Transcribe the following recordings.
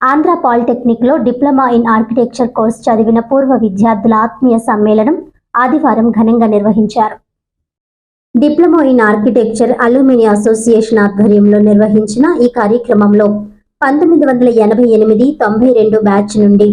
ఆంధ్ర పాలిటెక్నిక్లో diploma in architecture course చదివిన పూర్వ విద్యార్థుల ఆత్మీయ సమ్మేళనం ఆదివారం ఘనంగా నిర్వహించారు. Diploma in architecture alumni association ఆధ్వర్యంలో నిర్వహించిన ఈ కార్యక్రమంలో పంతొమ్మిది వందల ఎనభై ఎనిమిది తొంభై రెండు బ్యాచ్ నుండి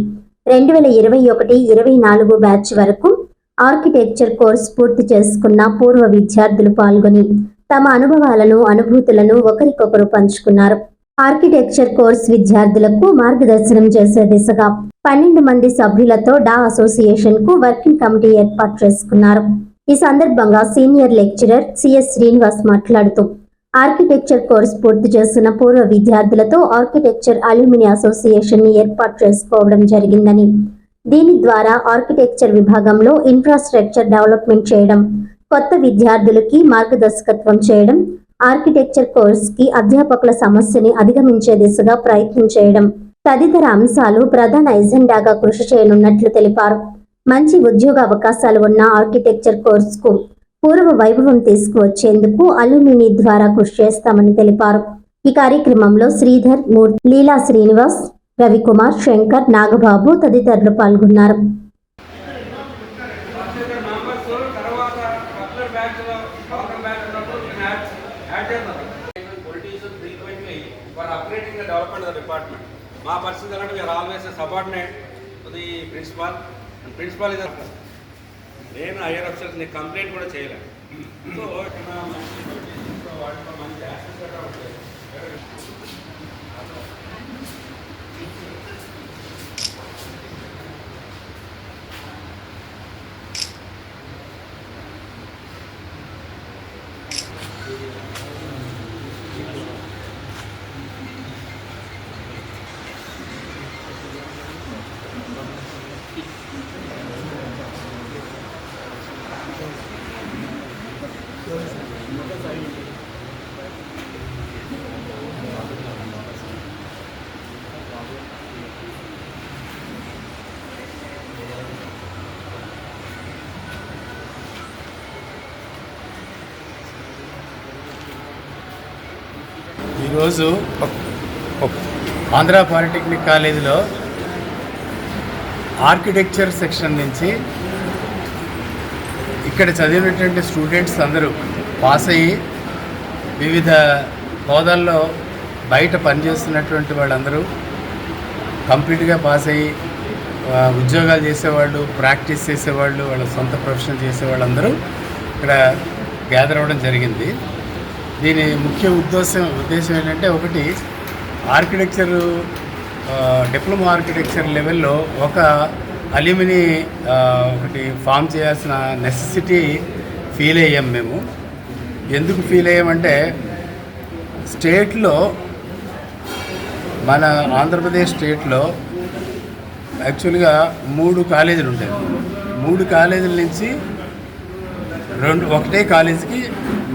రెండు వేల ఇరవై ఒకటి ఇరవై నాలుగు బ్యాచ్ వరకు ఆర్కిటెక్చర్ కోర్స్ పూర్తి చేసుకున్న పూర్వ విద్యార్థులు పాల్గొని తమ అనుభవాలను అనుభూతులను ఒకరికొకరు పంచుకున్నారు. ఆర్కిటెక్చర్ కోర్స్ విద్యార్థులకు మార్గదర్శనం చేసే దిశగా పన్నెండు మంది సభ్యులతో డా అసోసియేషన్కు వర్కింగ్ కమిటీ ఏర్పాటు చేసుకున్నారు. ఈ సందర్భంగా సీనియర్ లెక్చరర్ సిఎస్ శ్రీనివాస్ మాట్లాడుతూ ఆర్కిటెక్చర్ కోర్స్ పూర్తి చేస్తున్న పూర్వ విద్యార్థులతో ఆర్కిటెక్చర్ అల్యూమిని అసోసియేషన్ని ఏర్పాటు చేసుకోవడం జరిగిందని దీని ద్వారా ఆర్కిటెక్చర్ విభాగంలో ఇన్ఫ్రాస్ట్రక్చర్ డెవలప్మెంట్ చేయడం కొత్త విద్యార్థులకి మార్గదర్శకత్వం చేయడం ఆర్కిటెక్చర్ కోర్స్కి అధ్యాపకుల సమస్యని అధిగమించే దిశగా ప్రయత్నం చేయడం. తదితర అంశాలు ప్రధాన ఎజెండాగా కృషి చేయనున్నట్లు తెలిపారు. మంచి ఉద్యోగ అవకాశాలు ఉన్న ఆర్కిటెక్చర్ కోర్సుకు పూర్వ వైభవం తీసుకువచ్చేందుకు అలుమిని ద్వారా కృషి చేస్తామని తెలిపారు. ఈ కార్యక్రమంలో శ్రీధర్ మూర్తి లీలా శ్రీనివాస్ రవికుమార్ శంకర్ నాగబాబు తదితరులు పాల్గొన్నారు ఇక్కడ మెంబర్స్ తర్వాత పర్టికులర్ బ్యాచ్లో లోకల్ బ్యాచ్ ఉన్నప్పుడు నేను యాడ్ యాడ్ చేస్తాను politician frequently for upgrading the development the department. మా పరిస్థితి ఏంటంటే we are always subordinate to the principal. And principal is నేను హైయర్ అఫీసర్స్ నీకు కంప్లైంట్ కూడా చేయలేదు సో మంచి notices, వాటిలో మంచి యాక్సెస్ కూడా ఉంటాయి ఈరోజు ఆంధ్ర పాలిటెక్నిక్ కాలేజీలో ఆర్కిటెక్చర్ సెక్షన్ నుంచి ఇక్కడ చదివినటువంటి స్టూడెంట్స్ అందరూ పాస్ అయ్యి వివిధ హోదాల్లో బయట పనిచేస్తున్నటువంటి వాళ్ళందరూ కంప్లీట్గా పాస్ అయ్యి ఉద్యోగాలు చేసేవాళ్ళు ప్రాక్టీస్ చేసేవాళ్ళు వాళ్ళ సొంత ప్రొఫెషన్ చేసేవాళ్ళందరూ ఇక్కడ గ్యాదర్ అవ్వడం జరిగింది. దీని ముఖ్య ఉద్దేశం ఉద్దేశం ఏంటంటే ఒకటి ఆర్కిటెక్చర్ డిప్లొమా ఆర్కిటెక్చర్ లెవెల్లో ఒక అల్యూమిని ఒకటి ఫామ్ చేయాల్సిన నెసెసిటీ ఫీల్ అయ్యాం మేము. ఎందుకు ఫీల్ అయ్యామంటే స్టేట్లో మన ఆంధ్రప్రదేశ్ స్టేట్లో యాక్చువల్గా మూడు కాలేజీలు ఉంటాయి. మూడు కాలేజీల నుంచి రెండు ఒకటే కాలేజీకి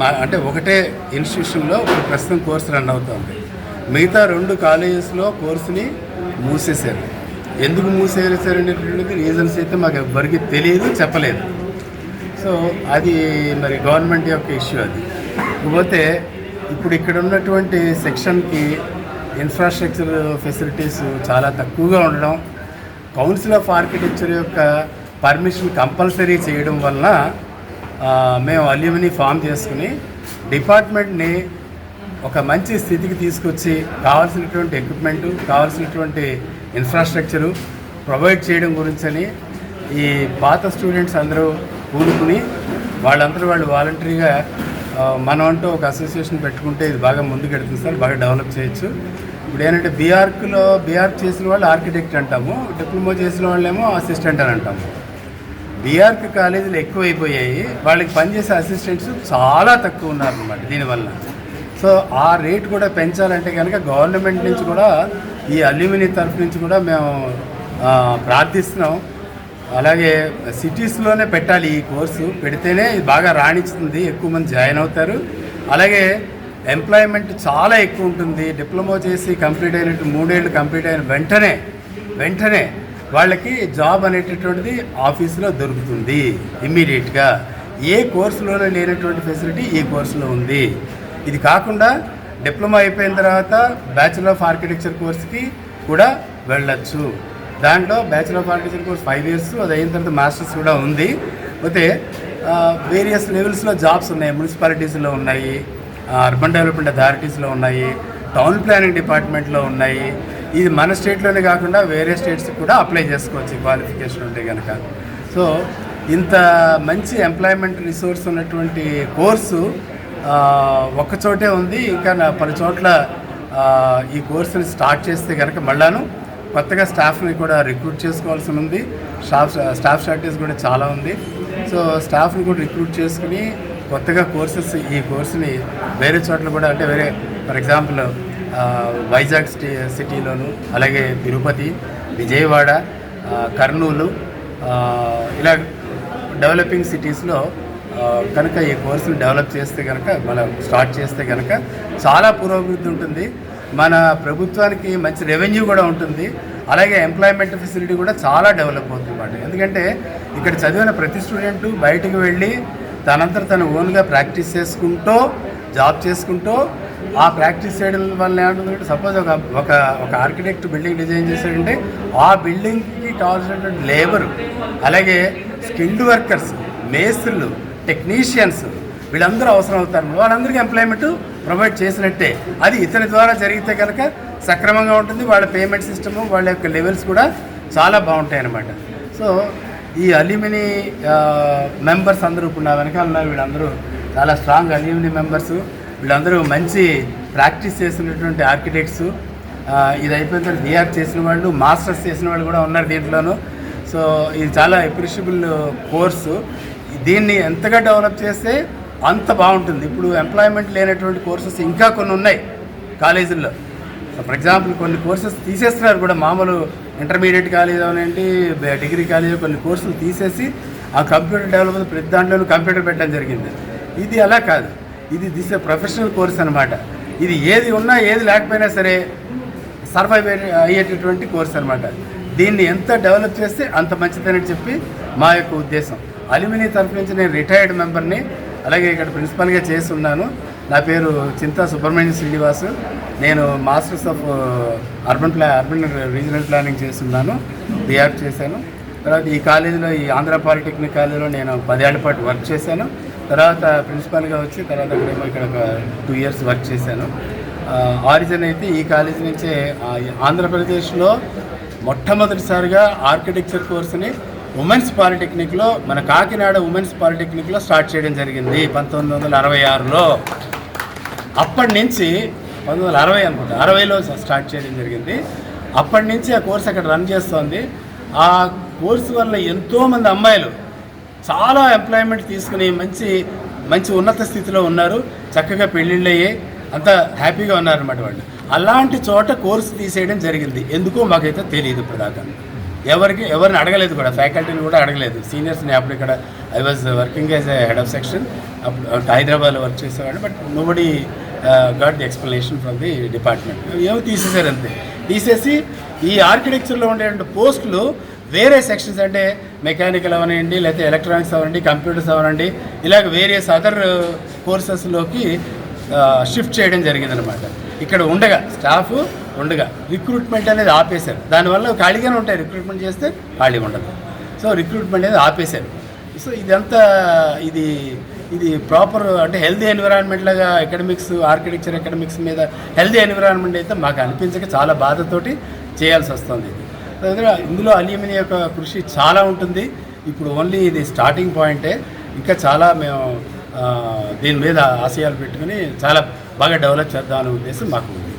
మా అంటే ఒకటే ఇన్స్టిట్యూషన్లో ఇప్పుడు ప్రస్తుతం కోర్సు రన్ అవుతుంది. మిగతా రెండు కాలేజెస్లో కోర్సుని మూసేశారు. ఎందుకు మూసేసారు రీజన్స్ అయితే మాకు ఎవరికి తెలియదు చెప్పలేదు. సో అది మరి గవర్నమెంట్ యొక్క ఇష్యూ అది. ఇకపోతే ఇప్పుడు ఇక్కడ ఉన్నటువంటి సెక్షన్కి ఇన్ఫ్రాస్ట్రక్చర్ ఫెసిలిటీస్ చాలా తక్కువగా ఉండడం కౌన్సిల్ ఆఫ్ ఆర్కిటెక్చర్ యొక్క పర్మిషన్ కంపల్సరీ చేయడం వలన మేము అల్యూమిని ఫామ్ చేసుకుని డిపార్ట్మెంట్ని ఒక మంచి స్థితికి తీసుకొచ్చి కావాల్సినటువంటి ఎక్విప్మెంట్ కావాల్సినటువంటి ఇన్ఫ్రాస్ట్రక్చరు ప్రొవైడ్ చేయడం గురించని ఈ పాత స్టూడెంట్స్ అందరూ కూడుకుని వాళ్ళందరూ వాళ్ళు వాలంటరీగా మనం అంటూ ఒక అసోసియేషన్ పెట్టుకుంటే ఇది బాగా ముందుకెడుతుంది సార్ బాగా డెవలప్ చేయొచ్చు. ఇప్పుడు ఏంటంటే బీఆర్క్లో బీఆర్క్ చేసిన వాళ్ళు ఆర్కిటెక్ట్ అంటాము డిప్లొమా చేసిన వాళ్ళేమో అసిస్టెంట్ అని అంటాము. బీఆర్కి కాలేజీలు ఎక్కువైపోయాయి. వాళ్ళకి పనిచేసే అసిస్టెంట్స్ చాలా తక్కువ ఉన్నారు దీనివల్ల. సో ఆ రేట్ కూడా పెంచాలంటే కనుక గవర్నమెంట్ నుంచి కూడా ఈ అల్యూమిని తరఫు నుంచి కూడా మేము ప్రార్థిస్తున్నాం. అలాగే సిటీస్లోనే పెట్టాలి ఈ కోర్సు. పెడితేనే ఇది బాగా రాణిస్తుంది. ఎక్కువ మంది జాయిన్ అవుతారు. అలాగే ఎంప్లాయ్మెంట్ చాలా ఎక్కువ ఉంటుంది. డిప్లొమా చేసి కంప్లీట్ అయినట్టు మూడేళ్ళు కంప్లీట్ అయిన వెంటనే వెంటనే వాళ్ళకి జాబ్ అనేటటువంటిది ఆఫీసులో దొరుకుతుంది ఇమ్మీడియట్గా. ఏ కోర్సులోనే లేనటువంటి ఫెసిలిటీ ఈ కోర్సులో ఉంది. ఇది కాకుండా డిప్లొమా అయిపోయిన తర్వాత బ్యాచులర్ ఆఫ్ ఆర్కిటెక్చర్ కోర్స్కి కూడా వెళ్ళచ్చు. దాంట్లో bachelor of architecture course five years అది అయిన తర్వాత మాస్టర్స్ కూడా ఉంది. అయితే వేరియస్ లెవెల్స్లో జాబ్స్ ఉన్నాయి. మున్సిపాలిటీస్లో ఉన్నాయి అర్బన్ డెవలప్మెంట్ అథారిటీస్లో ఉన్నాయి టౌన్ ప్లానింగ్ డిపార్ట్మెంట్లో ఉన్నాయి. ఇది మన స్టేట్లోనే కాకుండా వేరే స్టేట్స్కి కూడా అప్లై చేసుకోవచ్చు ఈ క్వాలిఫికేషన్ ఉంటే కనుక సో ఇంత మంచి ఎంప్లాయ్మెంట్ రిసోర్స్ ఉన్నటువంటి కోర్సు ఒక్కచోటే చోటే ఉంది. ఇంకా నా పలు చోట్ల ఈ కోర్సుని స్టార్ట్ చేస్తే కనుక మళ్ళాను కొత్తగా స్టాఫ్ని కూడా రిక్రూట్ చేసుకోవాల్సి ఉంది. స్టాఫ్ స్టాఫ్ షార్టేజ్ కూడా చాలా ఉంది. సో స్టాఫ్ని కూడా రిక్రూట్ చేసుకుని కొత్తగా కోర్సెస్ ఈ కోర్సుని వేరే చోట్ల కూడా అంటే వేరే ఫర్ ఎగ్జాంపుల్ వైజాగ్ సిటీలోను అలాగే తిరుపతి విజయవాడ కర్నూలు ఇలా డెవలపింగ్ సిటీస్లో కనుక ఈ కోర్సును డెవలప్ చేస్తే కనుక మనం స్టార్ట్ చేస్తే కనుక చాలా పురోభివృద్ధి ఉంటుంది. మన ప్రభుత్వానికి మంచి రెవెన్యూ కూడా ఉంటుంది. అలాగే ఎంప్లాయ్మెంట్ ఫెసిలిటీ కూడా చాలా డెవలప్ అవుతుంది అన్నమాట. ఎందుకంటే ఇక్కడ చదివిన ప్రతి స్టూడెంట్ బయటకు వెళ్ళి తనంతా తన ఓన్గా ప్రాక్టీస్ చేసుకుంటూ జాబ్ చేసుకుంటూ ఆ ప్రాక్టీస్ చేయడం వల్ల ఏమంటుందంటే సపోజ్ ఒక ఒక ఒక ఆర్కిటెక్ట్ బిల్డింగ్ డిజైన్ చేశాడంటే ఆ బిల్డింగ్కి కావాల్సినటువంటి లేబర్ అలాగే స్కిల్డ్ వర్కర్స్ మేస్త్రులు టెక్నీషియన్స్ వీళ్ళందరూ అవసరం అవుతారు. వాళ్ళందరికీ ఎంప్లాయ్మెంట్ ప్రొవైడ్ చేసినట్టే. అది ఇతని ద్వారా జరిగితే కనుక సక్రమంగా ఉంటుంది. వాళ్ళ పేమెంట్ సిస్టము వాళ్ళ యొక్క లెవెల్స్ కూడా చాలా బాగుంటాయి అన్నమాట సో ఈ అల్యూమిని మెంబర్స్ అందరూ ఇప్పుడు నా వెనకాల ఉన్నారు వీళ్ళందరూ చాలా స్ట్రాంగ్ అల్యూమిని మెంబర్స్ వీళ్ళందరూ మంచి ప్రాక్టీస్ చేసినటువంటి ఆర్కిటెక్ట్స్. ఇది అయిపోయిన తర్వాత బీఆర్ చేసిన వాళ్ళు మాస్టర్స్ చేసిన వాళ్ళు కూడా ఉన్నారు దీంట్లోనూ. సో ఇది చాలా అప్రిషియబుల్ కోర్సు. దీన్ని ఎంతగా డెవలప్ చేస్తే అంత బాగుంటుంది. ఇప్పుడు ఎంప్లాయ్మెంట్ లేనటువంటి కోర్సెస్ ఇంకా కొన్ని ఉన్నాయి కాలేజీల్లో. ఫర్ ఎగ్జాంపుల్ కొన్ని కోర్సెస్ తీసేస్తున్నారు కూడా మామూలు ఇంటర్మీడియట్ కాలేజ్ అవనండి డిగ్రీ కాలేజ్ కొన్ని కోర్సులు తీసేసి ఆ కంప్యూటర్ డెవలప్మెంట్ ప్రతి దాంట్లోనూ కంప్యూటర్ పెట్టడం జరిగింది. ఇది అలా కాదు. ఇది దిస్ ప్రొఫెషనల్ కోర్స్ అనమాట ఇది ఏది ఉన్నా ఏది లేకపోయినా సరే సర్వైవ్ అయ్యేటటువంటి కోర్స్ అనమాట దీన్ని ఎంత డెవలప్ చేస్తే అంత మంచిదని చెప్పి మా యొక్క ఉద్దేశం. అల్యూమిని తరఫు నుంచి నేను రిటైర్డ్ మెంబర్ని అలాగే ఇక్కడ ప్రిన్సిపల్గా చేసి ఉన్నాను. నా పేరు చింతా సుబ్రహ్మణ్య శ్రీనివాసు. నేను masters of urban plan urban regional planning చేస్తున్నాను బీఆర్ చేశాను. తర్వాత ఈ కాలేజీలో ఈ ఆంధ్ర పాలిటెక్నిక్ కాలేజీలో నేను పదేళ్ళ పాటు వర్క్ చేశాను. తర్వాత ప్రిన్సిపాల్గా వచ్చి తర్వాత అక్కడేమో ఇక్కడ ఒక టూ ఇయర్స్ వర్క్ చేశాను. ఆరిజిన్ అయితే ఈ కాలేజీ నుంచే ఆంధ్రప్రదేశ్లో మొట్టమొదటిసారిగా ఆర్కిటెక్చర్ కోర్సుని ఉమెన్స్ పాలిటెక్నిక్లో మన కాకినాడ ఉమెన్స్ పాలిటెక్నిక్లో స్టార్ట్ చేయడం జరిగింది పంతొమ్మిది వందల అరవై ఆరులో. అప్పటి నుంచి పంతొమ్మిది వందల అరవై అనుకుంటా అరవైలో స్టార్ట్ చేయడం జరిగింది. అప్పటి నుంచి ఆ కోర్స్ అక్కడ రన్ చేస్తోంది. ఆ కోర్సు వల్ల ఎంతోమంది అమ్మాయిలు చాలా ఎంప్లాయ్మెంట్ తీసుకుని మంచి మంచి ఉన్నత స్థితిలో ఉన్నారు. చక్కగా పెళ్ళిళ్ళు అయ్యాయి అంత హ్యాపీగా ఉన్నారన్నమాట వాళ్ళు. అలాంటి చోట కోర్సు తీసేయడం జరిగింది. ఎందుకో మాకైతే తెలియదు ఇప్పటిదాకా. ఎవరికి ఎవరిని అడగలేదు కూడా. ఫ్యాకల్టీని కూడా అడగలేదు. సీనియర్స్ని అప్పుడు ఇక్కడ I was working as a head of section అప్పుడు హైదరాబాద్లో వర్క్ చేసేవాడు but nobody got the explanation from the department ఏమో తీసేశారు అంతే. తీసేసి ఈ ఆర్కిటెక్చర్లో ఉండేటువంటి పోస్టులు వేరే సెక్షన్స్ అంటే మెకానికల్ అవనండి లేకపోతే ఎలక్ట్రానిక్స్ అవనండి కంప్యూటర్స్ అవనండి ఇలాగ వేరియస్ అదర్ కోర్సెస్లోకి షిఫ్ట్ చేయడం జరిగిందనమాట ఇక్కడ ఉండగా స్టాఫ్ ఉండగా రిక్రూట్మెంట్ అనేది ఆపేశారు. దానివల్ల ఖాళీగానే ఉంటాయి. రిక్రూట్మెంట్ చేస్తే ఖాళీ ఉండదు. సో రిక్రూట్మెంట్ అనేది ఆపేశారు. సో ఇదంతా ఇది ఇది ప్రాపర్ అంటే హెల్దీ ఎన్విరాన్మెంట్ లాగా ఎకడమిక్స్ ఆర్కిటెక్చర్ ఎకడమిక్స్ మీద హెల్దీ ఎన్విరాన్మెంట్ అయితే మాకు అనిపించక చాలా బాధతోటి చేయాల్సి వస్తుంది. ఇందులో అల్యూమిని యొక్క కృషి చాలా ఉంటుంది. ఇప్పుడు ఓన్లీ ఇది స్టార్టింగ్ పాయింటే ఇంకా చాలా మేము దీని మీద ఆశయాలు పెట్టుకుని చాలా బాగా డెవలప్ చేద్దామనే ఉద్దేశం మాకు ఉంది.